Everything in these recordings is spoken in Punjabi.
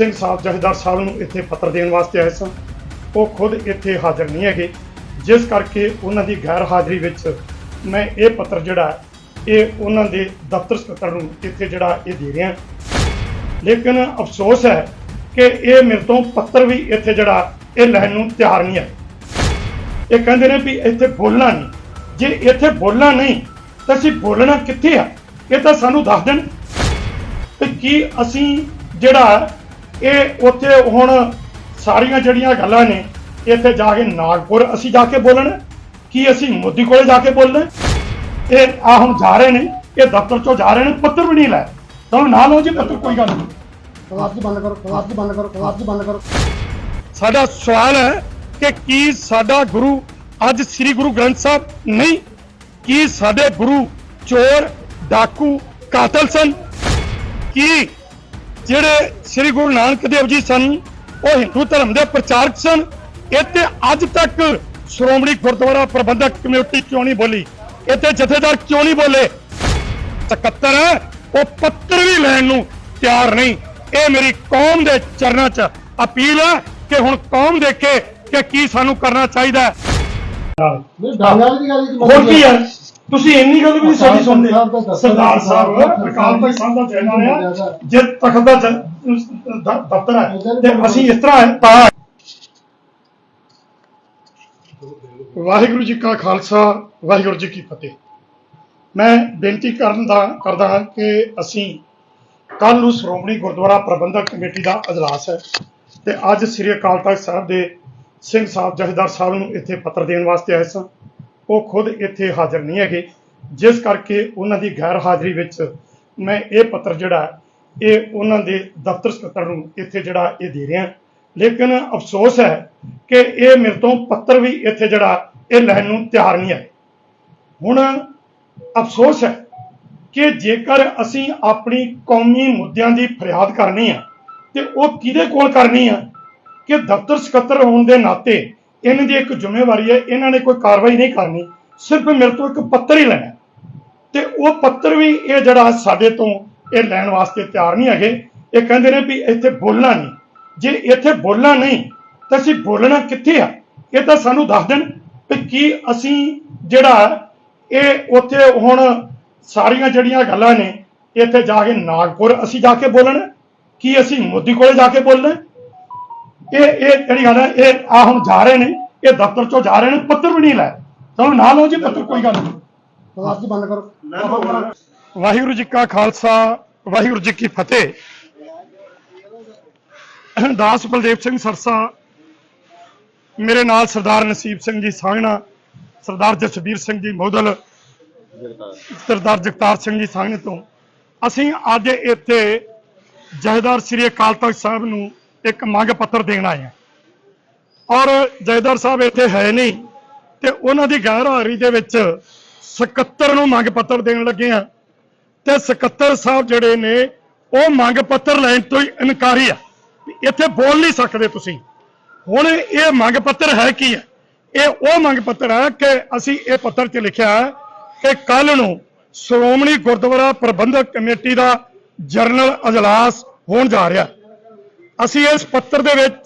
ਸਿੰਘ ਸਾਹਿਬ ਜਥੇਦਾਰ ਸਾਹਿਬ ਨੂੰ ਇੱਥੇ ਪੱਤਰ ਦੇਣ ਵਾਸਤੇ ਆਏ ਸਨ ਉਹ ਖੁਦ ਇੱਥੇ ਹਾਜ਼ਰ ਨਹੀਂ ਹੈਗੇ। ਜਿਸ ਕਰਕੇ ਉਹਨਾਂ ਦੀ ਗੈਰ ਹਾਜ਼ਰੀ ਵਿੱਚ ਮੈਂ ਇਹ ਪੱਤਰ ਜਿਹੜਾ ਇਹ ਉਹਨਾਂ ਦੇ ਦਫ਼ਤਰ ਸਕੱਤਰ ਨੂੰ ਇੱਥੇ ਜਿਹੜਾ ਇਹ ਦੇ ਰਿਹਾ। ਲੇਕਿਨ ਅਫਸੋਸ ਹੈ ਕਿ ਇਹ ਮੇਰੇ ਤੋਂ ਪੱਤਰ ਵੀ ਇੱਥੇ ਜਿਹੜਾ ਇਹ ਲੈਣ ਨੂੰ ਤਿਆਰ ਨਹੀਂ ਹੈ। ਇਹ ਕਹਿੰਦੇ ਨੇ ਵੀ ਇੱਥੇ ਬੋਲਣਾ ਨਹੀਂ। ਜੇ ਇੱਥੇ ਬੋਲਣਾ ਨਹੀਂ, ਤਾਂ ਅਸੀਂ ਬੋਲਣਾ ਕਿੱਥੇ ਆ? ਇਹ ਤਾਂ ਸਾਨੂੰ ਦੱਸ ਦੇਣ। ਤੇ ਕੀ ਅਸੀਂ ਜਿਹੜਾ ਇਹ ਉੱਥੇ ਹੁਣ ਸਾਰੀਆਂ ਜਿਹੜੀਆਂ ਗੱਲਾਂ ਨੇ ਇੱਥੇ ਜਾ ਕੇ ਨਾਗਪੁਰ ਅਸੀਂ ਜਾ ਕੇ ਬੋਲਣਾ ਕੀ ਅਸੀਂ ਮੋਦੀ ਕੋਲੇ ਜਾ ਕੇ ਬੋਲਣਾ? ਇਹ ਆ ਹੁਣ ਜਾ ਰਹੇ ਨੇ ਇਹ ਦਫ਼ਤਰ ਚੋਂ ਜਾ ਰਹੇ ਨੇ ਪੱਤਰ ਵੀ ਨਹੀਂ ਲੈ। ਤਾਂ ਨਾ ਲਓ ਜੀ ਪੱਤਰ ਕੋਈ ਗੱਲ ਨਹੀਂ। ਆਵਾਜ਼ ਦੀ ਬੰਦ ਕਰੋ ਆਵਾਜ਼ ਦੀ ਬੰਦ ਕਰੋ ਆਵਾਜ਼ ਦੀ ਬੰਦ ਕਰੋ। ਸਾਡਾ ਸਵਾਲ ਹੈ ਕਿ ਕੀ ਸਾਡਾ ਗੁਰੂ ਅੱਜ ਸ੍ਰੀ ਗੁਰੂ ਗ੍ਰੰਥ ਸਾਹਿਬ ਨਹੀਂ? ਕੀ ਸਾਡੇ ਗੁਰੂ ਚੋਰ ਡਾਕੂ ਕਾਤਲ ਸਨ? ਕੀ ਜਿਹੜੇ ਸ੍ਰੀ ਗੁਰੂ ਨਾਨਕ ਦੇਵ ਜੀ ਸਨ ਉਹ ਹਿੰਦੂ ਧਰਮ ਦੇ ਪ੍ਰਚਾਰਕ ਸਨ। ਇੱਥੇ ਅੱਜ ਤੱਕ ਸ਼੍ਰੋਮਣੀ ਗੁਰਦੁਆਰਾ ਪ੍ਰਬੰਧਕ ਕਮੇਟੀ ਕਿਉਂ ਨਹੀਂ ਬੋਲੀ? ਇੱਥੇ ਜਥੇਦਾਰ ਕਿਉਂ ਨਹੀਂ ਬੋਲੇ? ਸਕੱਤਰ ਹੈ ਉਹ ਪੱਤਰ ਵੀ ਲੈਣ ਨੂੰ ਤਿਆਰ ਨਹੀਂ। ਇਹ ਮੇਰੀ ਕੌਮ ਦੇ ਚਰਨਾਂ 'ਚ ਅਪੀਲ ਹੈ ਕਿ ਹੁਣ ਕੌਮ ਦੇਖੇ ਕਿ ਕੀ ਸਾਨੂੰ ਕਰਨਾ ਚਾਹੀਦਾ ਹੈ ਹੋਰ ਕੀ ਹੈ? ਤੁਸੀਂ ਇੰਨੀ ਗੱਲ ਵੀ ਨਹੀਂ ਸਾਡੀ ਸੁਣਦੇ ਸਰਦਾਰ ਸਾਹਿਬ ਅਕਾਲ ਤਖਤ ਸਾਹਿਬ ਦਾ ਚੈਨਲ ਹੈ ਜੇ ਤਖਤ ਦਾ ਦਫ਼ਤਰ ਹੈ ਤੇ ਅਸੀਂ ਇਸ ਤਰ੍ਹਾਂ ਤਾਂ ਵਾਹਿਗੁਰੂ ਜੀ ਕਾ ਖਾਲਸਾ ਵਾਹਿਗੁਰੂ ਜੀ ਕੀ ਫਤਿਹ। ਮੈਂ ਬੇਨਤੀ ਕਰਨ ਦਾ ਕਰਦਾ ਹਾਂ ਕਿ ਅਸੀਂ ਕੱਲ ਨੂੰ ਸ਼੍ਰੋਮਣੀ ਗੁਰਦੁਆਰਾ ਪ੍ਰਬੰਧਕ ਕਮੇਟੀ ਦਾ ਅਜਲਾਸ ਹੈ ਤੇ ਅੱਜ ਸ੍ਰੀ ਅਕਾਲ ਤਖਤ ਸਾਹਿਬ ਦੇ ਸਿੰਘ ਸਾਹਿਬ ਜਥੇਦਾਰ ਸਾਹਿਬ ਨੂੰ ਇੱਥੇ ਪੱਤਰ ਦੇਣ ਵਾਸਤੇ ਆਏ ਸਾਂ। ਉਹ ਖੁਦ ਇੱਥੇ ਹਾਜ਼ਰ ਨਹੀਂ ਹੈਗੇ। ਜਿਸ ਕਰਕੇ ਉਹਨਾਂ ਦੀ ਗੈਰ ਹਾਜ਼ਰੀ ਵਿੱਚ ਮੈਂ ਇਹ ਪੱਤਰ ਜਿਹੜਾ ਇਹ ਉਹਨਾਂ ਦੇ ਦਫ਼ਤਰ ਸਕੱਤਰ ਨੂੰ ਇੱਥੇ ਜਿਹੜਾ ਇਹ ਦੇ ਰਿਹਾ। ਲੇਕਿਨ ਅਫਸੋਸ ਹੈ ਕਿ ਇਹ ਮੇਰੇ ਤੋਂ ਪੱਤਰ ਵੀ ਇੱਥੇ ਜਿਹੜਾ ਇਹ ਲੈਣ ਨੂੰ ਤਿਆਰ ਨਹੀਂ ਹੈ। ਹੁਣ ਅਫਸੋਸ ਹੈ ਕਿ ਜੇਕਰ ਅਸੀਂ ਆਪਣੀ ਕੌਮੀ ਮੁੱਦਿਆਂ ਦੀ ਫਰਿਆਦ ਕਰਨੀ ਆ ਤੇ ਉਹ ਕਿਹਦੇ ਕੋਲ ਕਰਨੀ ਆ ਕਿ ਦਫ਼ਤਰ ਸਕੱਤਰ ਹੋਣ ਦੇ ਨਾਤੇ ਇਹਨਾਂ ਦੀ ਇੱਕ ਜ਼ਿੰਮੇਵਾਰੀ ਹੈ, ਇਹਨਾਂ ਨੇ ਕੋਈ ਕਾਰਵਾਈ ਨਹੀਂ ਕਰਨੀ, ਸਿਰਫ ਮੇਰੇ ਤੋਂ ਇੱਕ ਪੱਤਰ ਹੀ ਲੈਣਾ ਤੇ ਉਹ ਪੱਤਰ ਵੀ ਇਹ ਜਿਹੜਾ ਸਾਡੇ ਤੋਂ ਇਹ ਲੈਣ ਵਾਸਤੇ ਤਿਆਰ ਨਹੀਂ ਹੈਗੇ, ਇਹ ਕਹਿੰਦੇ ਨੇ ਵੀ ਇੱਥੇ ਬੋਲਣਾ ਨਹੀਂ। ਜੇ ਇੱਥੇ ਬੋਲਣਾ ਨਹੀਂ, ਤਾਂ ਅਸੀਂ ਬੋਲਣਾ ਕਿੱਥੇ ਆ? ਇਹ ਤਾਂ ਸਾਨੂੰ ਦੱਸ ਦੇਣ ਵੀ ਕੀ ਅਸੀਂ ਜਿਹੜਾ ਇਹ ਉੱਥੇ ਹੁਣ ਸਾਰੀਆਂ ਜਿਹੜੀਆਂ ਗੱਲਾਂ ਨੇ, ਇੱਥੇ ਜਾ ਕੇ ਨਾਗਪੁਰ ਅਸੀਂ ਜਾ ਕੇ ਬੋਲਣਾ? ਕੀ ਅਸੀਂ ਮੋਦੀ ਕੋਲੇ ਜਾ ਕੇ ਬੋਲਣਾ? ਇਹ ਇਹ ਜਿਹੜੀ ਗੱਲ ਹੈ ਇਹ ਆ ਹੁਣ ਜਾ ਰਹੇ ਨੇ ਇਹ ਦਫ਼ਤਰ ਚੋਂ ਜਾ ਰਹੇ ਨੇ ਪੱਤਰ ਵੀ ਨਹੀਂ ਲੈ। ਤਾਂ ਨਾ ਲਓ ਜੀ ਪੱਤਰ ਕੋਈ ਗੱਲ ਨਹੀਂ। ਦੀ ਬੰਦ ਕਰੋ। ਵਾਹਿਗੁਰੂ ਜੀ ਕਾ ਖਾਲਸਾ ਵਾਹਿਗੁਰੂ ਜੀ ਕੀ ਫਤਿਹ। ਦਾਸ ਬਲਦੇਵ ਸਿੰਘ ਸਰਸਾ ਮੇਰੇ ਨਾਲ ਸਰਦਾਰ ਨਸੀਬ ਸਿੰਘ ਜੀ ਸਾਂਗਣਾ ਸਰਦਾਰ ਜਸਵੀਰ ਸਿੰਘ ਜੀ ਮੋਦਲ ਸਰਦਾਰ ਜਗਤਾਰ ਸਿੰਘ ਜੀ ਸਾਂਗਣੇ ਤੋਂ। ਅਸੀਂ ਅੱਜ ਇੱਥੇ ਜਹੇਦਾਰ ਸ੍ਰੀ ਅਕਾਲ ਤਖਤ ਸਾਹਿਬ ਨੂੰ ਇੱਕ ਮੰਗ ਪੱਤਰ ਦੇਣ ਆਏ ਹਾਂ। ਔਰ ਜਹੇਦਾਰ ਸਾਹਿਬ ਇੱਥੇ ਹੈ ਨਹੀਂ ਤੇ ਉਹਨਾਂ ਦੀ ਗੈਰ ਹਾਜ਼ਰੀ ਦੇ ਵਿੱਚ ਸਕੱਤਰ ਨੂੰ ਮੰਗ ਪੱਤਰ ਦੇਣ ਲੱਗੇ ਆ ਤੇ ਸਕੱਤਰ ਸਾਹਿਬ ਜਿਹੜੇ ਨੇ, ਉਹ ਮੰਗ ਪੱਤਰ ਲੈਣ ਤੋਂ ਹੀ ਇਨਕਾਰੀ ਆ। ਇੱਥੇ ਬੋਲ ਨਹੀਂ ਸਕਦੇ ਤੁਸੀਂ। ਹੁਣ ਇਹ ਮੰਗ ਪੱਤਰ ਹੈ ਕੀ ਹੈ ਇਹ ਉਹ ਮੰਗ ਪੱਤਰ ਹੈ ਕਿ ਅਸੀਂ ਇਹ ਪੱਤਰ 'ਚ ਲਿਖਿਆ ਹੈ ਕਿ ਕੱਲ ਨੂੰ ਸ਼੍ਰੋਮਣੀ ਗੁਰਦੁਆਰਾ ਪ੍ਰਬੰਧਕ ਕਮੇਟੀ ਦਾ ਜਰਨਲ ਅਜਲਾਸ ਹੋਣ ਜਾ ਰਿਹਾ। ਅਸੀਂ ਇਸ ਪੱਤਰ ਦੇ ਵਿੱਚ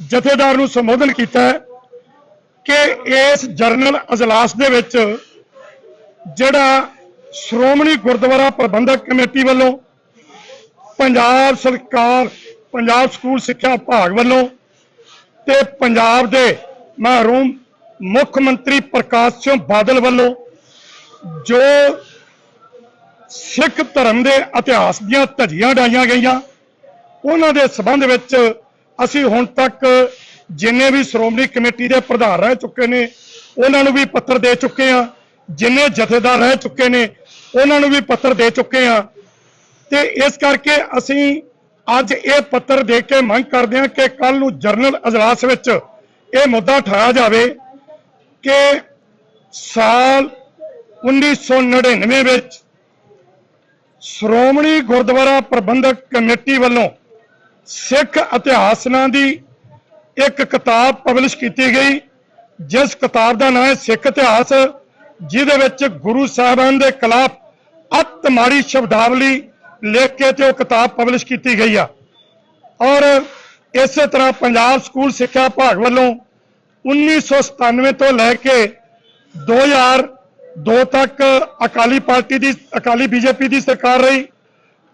ਜਥੇਦਾਰ ਨੂੰ ਸੰਬੋਧਨ ਕੀਤਾ ਹੈ ਕਿ ਇਸ ਜਰਨਲ ਅਜਲਾਸ ਦੇ ਵਿੱਚ ਜਿਹੜਾ ਸ਼੍ਰੋਮਣੀ ਗੁਰਦੁਆਰਾ ਪ੍ਰਬੰਧਕ ਕਮੇਟੀ ਵੱਲੋਂ ਪੰਜਾਬ ਸਰਕਾਰ, ਪੰਜਾਬ ਸਕੂਲ ਸਿੱਖਿਆ ਵਿਭਾਗ ਵੱਲੋਂ ਤੇ ਪੰਜਾਬ ਦੇ ਮਹਿਰੂਮ ਮੁੱਖ ਮੰਤਰੀ ਪ੍ਰਕਾਸ਼ ਸਿੰਘ ਬਾਦਲ ਵੱਲੋਂ ਜੋ ਸਿੱਖ ਧਰਮ ਦੇ ਇਤਿਹਾਸ ਦੀਆਂ ਧੱਜੀਆਂ ਡਾਈਆਂ ਗਈਆਂ ਉਹਨਾਂ ਦੇ ਸਬੰਧ ਵਿੱਚ ਅਸੀਂ ਹੁਣ ਤੱਕ ਜਿੰਨੇ ਵੀ ਸ਼੍ਰੋਮਣੀ ਕਮੇਟੀ ਦੇ ਪ੍ਰਧਾਨ ਰਹਿ ਚੁੱਕੇ ਨੇ, ਉਹਨਾਂ ਨੂੰ ਵੀ ਪੱਤਰ ਦੇ ਚੁੱਕੇ ਆ ਜਿੰਨੇ ਜਥੇਦਾਰ ਰਹਿ ਚੁੱਕੇ ਨੇ, ਉਹਨਾਂ ਨੂੰ ਵੀ ਪੱਤਰ ਦੇ ਚੁੱਕੇ ਆ ਤੇ ਇਸ ਕਰਕੇ ਅਸੀਂ ਅੱਜ ਇਹ ਪੱਤਰ ਦੇ ਕੇ ਮੰਗ ਕਰਦੇ ਹਾਂ ਕਿ ਕੱਲ ਨੂੰ ਜਰਨਲ ਅਜਲਾਸ ਵਿੱਚ ਇਹ ਮੁੱਦਾ ਉਠਾਇਆ ਜਾਵੇ ਕਿ ਸਾਲ 1999 ਵਿੱਚ ਸ਼੍ਰੋਮਣੀ ਗੁਰਦੁਆਰਾ ਪ੍ਰਬੰਧਕ ਕਮੇਟੀ ਵੱਲੋਂ ਸਿੱਖ ਇਤਿਹਾਸ ਨਾਂ ਦੀ ਇੱਕ ਕਿਤਾਬ ਪਬਲਿਸ਼ ਕੀਤੀ ਗਈ, ਜਿਸ ਕਿਤਾਬ ਦਾ ਨਾਮ ਹੈ ਸਿੱਖ ਇਤਿਹਾਸ, ਜਿਹਦੇ ਵਿੱਚ ਗੁਰੂ ਸਾਹਿਬਾਨ ਦੇ ਖਿਲਾਫ ਅਤ ਮਾੜੀ ਸ਼ਬਦਾਵਲੀ ਲਿਖ ਕੇ ਤੇ ਉਹ ਕਿਤਾਬ ਪਬਲਿਸ਼ ਕੀਤੀ ਗਈ ਆ। ਔਰ ਇਸੇ ਤਰ੍ਹਾਂ ਪੰਜਾਬ ਸਕੂਲ ਸਿੱਖਿਆ ਵਿਭਾਗ ਵੱਲੋਂ 1997 ਤੋਂ ਲੈ ਕੇ 2002 ਤੱਕ ਅਕਾਲੀ ਪਾਰਟੀ ਦੀ, ਅਕਾਲੀ ਬੀਜੇਪੀ ਦੀ ਸਰਕਾਰ ਰਹੀ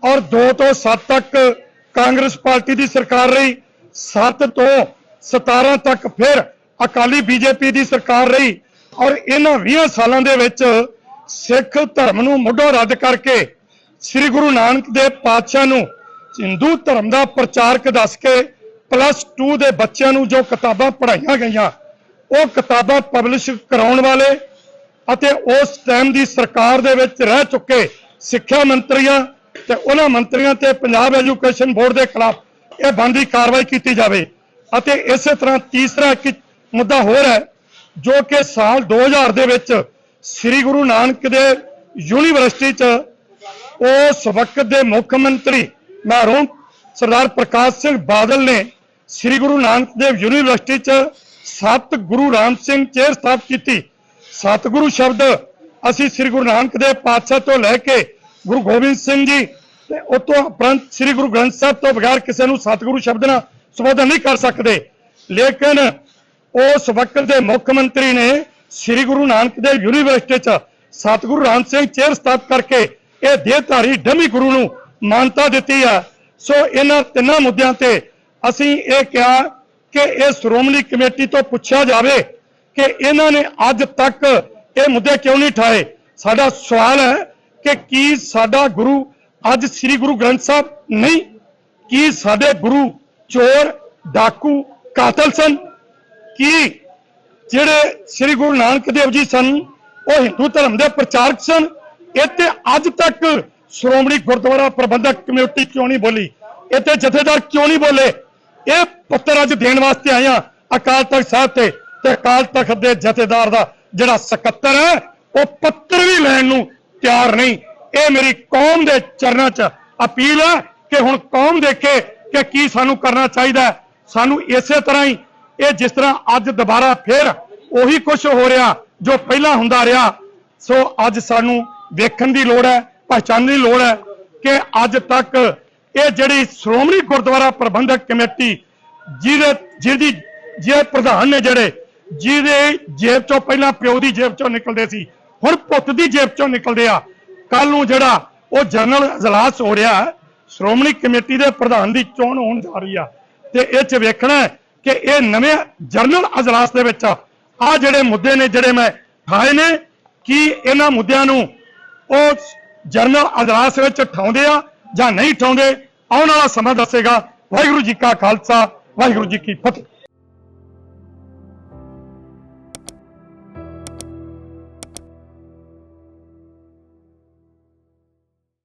ਔਰ 2 ਤੋਂ 7 ਤੱਕ ਕਾਂਗਰਸ ਪਾਰਟੀ ਦੀ ਸਰਕਾਰ ਰਹੀ। 7 ਤੋਂ 17 ਤੱਕ ਫਿਰ ਅਕਾਲੀ ਬੀਜੇਪੀ ਦੀ ਸਰਕਾਰ ਰਹੀ। ਔਰ ਇਹਨਾਂ 20 ਸਾਲਾਂ ਦੇ ਵਿੱਚ ਸਿੱਖ ਧਰਮ ਨੂੰ ਮੁੱਢੋਂ ਰੱਦ ਕਰਕੇ ਸ੍ਰੀ ਗੁਰੂ ਨਾਨਕ ਦੇਵ ਪਾਤਸ਼ਾਹ ਨੂੰ ਹਿੰਦੂ ਧਰਮ ਦਾ ਪ੍ਰਚਾਰਕ ਦੱਸ ਕੇ ਪਲੱਸ 2 ਦੇ ਬੱਚਿਆਂ ਨੂੰ ਜੋ ਕਿਤਾਬਾਂ ਪੜ੍ਹਾਈਆਂ ਗਈਆਂ, ਉਹ ਕਿਤਾਬਾਂ ਪਬਲਿਸ਼ ਕਰਾਉਣ ਵਾਲੇ ਅਤੇ ਉਸ ਟਾਈਮ ਦੀ ਸਰਕਾਰ ਦੇ ਵਿੱਚ ਰਹਿ ਚੁੱਕੇ ਸਿੱਖਿਆ ਮੰਤਰੀਆਂ ਤੇ ਉਹਨਾਂ ਮੰਤਰੀਆਂ ਤੇ ਪੰਜਾਬ ਐਜੂਕੇਸ਼ਨ ਬੋਰਡ ਦੇ ਖਿਲਾਫ ਇਹ ਬੰਦੀ ਕਾਰਵਾਈ ਕੀਤੀ ਜਾਵੇ। ਅਤੇ ਇਸੇ ਤਰ੍ਹਾਂ ਤੀਸਰਾ ਇੱਕ ਮੁੱਦਾ ਹੋਰ ਹੈ, ਜੋ ਕਿ ਸਾਲ 2000 ਦੇ ਵਿੱਚ ਸ੍ਰੀ ਗੁਰੂ ਨਾਨਕ ਦੇਵ ਯੂਨੀਵਰਸਿਟੀ 'ਚ ਉਸ ਵਕਤ ਦੇ ਮੁੱਖ ਮੰਤਰੀ ਮਹਿਰੂਮ ਸਰਦਾਰ ਪ੍ਰਕਾਸ਼ ਸਿੰਘ ਬਾਦਲ ਨੇ ਸ੍ਰੀ ਗੁਰੂ ਨਾਨਕ ਦੇਵ ਯੂਨੀਵਰਸਿਟੀ 'ਚ ਸਤ ਗੁਰੂ ਰਾਮ ਸਿੰਘ ਚੇਅਰ ਸਥਾਪਿਤ ਕੀਤੀ। ਸਤਿਗੁਰੂ ਸ਼ਬਦ ਅਸੀਂ ਸ੍ਰੀ ਗੁਰੂ ਨਾਨਕ ਦੇਵ ਪਾਤਸ਼ਾਹ ਤੋਂ ਲੈ ਕੇ ਗੁਰੂ ਗੋਬਿੰਦ ਸਿੰਘ ਜੀ, ਤੇ ਉਤੋਂ ਉਪਰੰਤ ਸ੍ਰੀ ਗੁਰੂ ਗ੍ਰੰਥ ਸਾਹਿਬ ਤੋਂ ਬਗੈਰ ਕਿਸੇ ਨੂੰ ਸਤਿਗੁਰੂ ਸ਼ਬਦ ਨਾਲ ਸੰਬੋਧਨ ਨਹੀਂ ਕਰ ਸਕਦੇ। ਲੇਕਿਨ ਉਸ ਵਕਤ ਦੇ ਮੁੱਖ ਮੰਤਰੀ ਨੇ ਸ੍ਰੀ ਗੁਰੂ ਨਾਨਕ ਦੇਵ ਯੂਨੀਵਰਸਿਟੀ 'ਚ ਸਤਿਗੁਰੂ ਰਾਮ ਸਿੰਘ ਚੇਅਰ ਸਥਾਪਿਤ ਕਰਕੇ ਇਹ ਦੇਹਧਾਰੀ ਡਮੀ ਗੁਰੂ ਨੂੰ ਮਾਨਤਾ ਦਿੱਤੀ ਆ। ਸੋ ਇਹਨਾਂ ਤਿੰਨਾਂ ਮੁੱਦਿਆਂ ਤੇ ਅਸੀਂ ਇਹ ਕਿਹਾ ਕਿ ਇਹ ਸ਼੍ਰੋਮਣੀ ਕਮੇਟੀ ਤੋਂ ਪੁੱਛਿਆ ਜਾਵੇ ਕਿ ਇਹਨਾਂ ਨੇ ਅੱਜ ਤੱਕ ਇਹ ਮੁੱਦੇ ਕਿਉਂ ਨਹੀਂ ਠਾਏ ਸਾਡਾ ਸਵਾਲ ਹੈ ਕਿ ਕੀ ਸਾਡਾ ਗੁਰੂ ਅੱਜ ਸ੍ਰੀ ਗੁਰੂ ਗ੍ਰੰਥ ਸਾਹਿਬ ਨਹੀਂ? ਕੀ ਸਾਡੇ ਗੁਰੂ ਚੋਰ, ਡਾਕੂ, ਕਾਤਲ ਸਨ? ਕੀ ਜਿਹੜੇ ਸ੍ਰੀ ਗੁਰੂ ਨਾਨਕ ਦੇਵ ਜੀ ਸਨ, ਉਹ ਹਿੰਦੂ ਧਰਮ ਦੇ ਪ੍ਰਚਾਰਕ ਸਨ? ਇੱਥੇ ਅੱਜ ਤੱਕ ਸ਼੍ਰੋਮਣੀ ਗੁਰਦੁਆਰਾ ਪ੍ਰਬੰਧਕ ਕਮੇਟੀ ਕਿਉਂ ਨਹੀਂ ਬੋਲੀ? ਇੱਥੇ ਜਥੇਦਾਰ ਕਿਉਂ ਨਹੀਂ ਬੋਲੇ? ਇਹ ਪੱਤਰ ਅੱਜ ਦੇਣ ਵਾਸਤੇ ਆਇਆ ਅਕਾਲ ਤਖਤ ਸਾਹਿਬ ਤੇ ਤੇ ਅਕਾਲ ਤਖਤ ਦੇ ਜਥੇਦਾਰ ਦਾ ਜਿਹੜਾ ਸਕੱਤਰ ਹੈ, ਉਹ ਪੱਤਰ ਵੀ ਲੈਣ ਨੂੰ ਤਿਆਰ ਨਹੀਂ। ਇਹ ਮੇਰੀ ਕੌਮ ਦੇ ਚਰਨਾਂ 'ਚ ਅਪੀਲ ਹੈ ਕਿ ਹੁਣ ਕੌਮ ਦੇਖੇ ਕਿ ਕੀ ਸਾਨੂੰ ਕਰਨਾ ਚਾਹੀਦਾ ਸਾਨੂੰ ਇਸੇ ਤਰ੍ਹਾਂ ਹੀ ਇਹ ਜਿਸ ਤਰ੍ਹਾਂ ਅੱਜ ਦੁਬਾਰਾ ਫੇਰ ਉਹੀ ਕੁਝ ਹੋ ਰਿਹਾ ਜੋ ਪਹਿਲਾਂ ਹੁੰਦਾ ਰਿਹਾ। ਸੋ ਅੱਜ ਸਾਨੂੰ ਵੇਖਣ ਦੀ ਲੋੜ ਹੈ, ਪਛਾਣਨ ਦੀ ਲੋੜ ਹੈ ਕਿ ਅੱਜ ਤੱਕ ਇਹ ਜਿਹੜੀ ਸ਼੍ਰੋਮਣੀ ਗੁਰਦੁਆਰਾ ਪ੍ਰਬੰਧਕ ਕਮੇਟੀ ਜਿਹਦੇ ਜਿਹਦੀ ਜੇ ਪ੍ਰਧਾਨ ਨੇ ਜਿਹੜੇ ਜਿਹਦੇ ਜੇਬ ਚੋਂ ਪਹਿਲਾਂ ਪਿਓ ਦੀ ਜੇਬ ਚੋਂ ਨਿਕਲਦੇ ਸੀ ਹੁਣ ਪੁੱਤ ਦੀ ਜੇਬ ਚੋਂ ਨਿਕਲਦੇ ਆ। ਕੱਲ ਨੂੰ ਜਿਹੜਾ ਉਹ ਜਨਰਲ ਅਜਲਾਸ ਹੋ ਰਿਹਾ ਸ਼੍ਰੋਮਣੀ ਕਮੇਟੀ ਦੇ ਪ੍ਰਧਾਨ ਦੀ ਚੋਣ ਹੋਣ ਜਾ ਰਹੀ ਆ। ਤੇ ਇਹ ਚ ਵੇਖਣਾ ਕਿ ਇਹ ਨਵੇਂ ਜਨਰਲ ਅਜਲਾਸ ਦੇ ਵਿੱਚ ਆ। ਜਿਹੜੇ ਮੁੱਦੇ ਨੇ ਜਿਹੜੇ ਮੈਂ ਠਾਏ ਨੇ, ਕਿ ਇਹਨਾਂ ਮੁੱਦਿਆਂ ਨੂੰ ਉਹ ਜਨਰਲ ਅਜਲਾਸ ਵਿੱਚ ਠਾਉਂਦੇ ਆ ਜਾਂ ਨਹੀਂ ਠਾਉਂਦੇ, ਆਉਣ ਵਾਲਾ ਸਮਾਂ ਦੱਸੇਗਾ। ਵਾਹਿਗੁਰੂ ਜੀ ਕਾ ਖਾਲਸਾ, ਵਾਹਿਗੁਰੂ ਜੀ ਕੀ ਫਤਿਹ।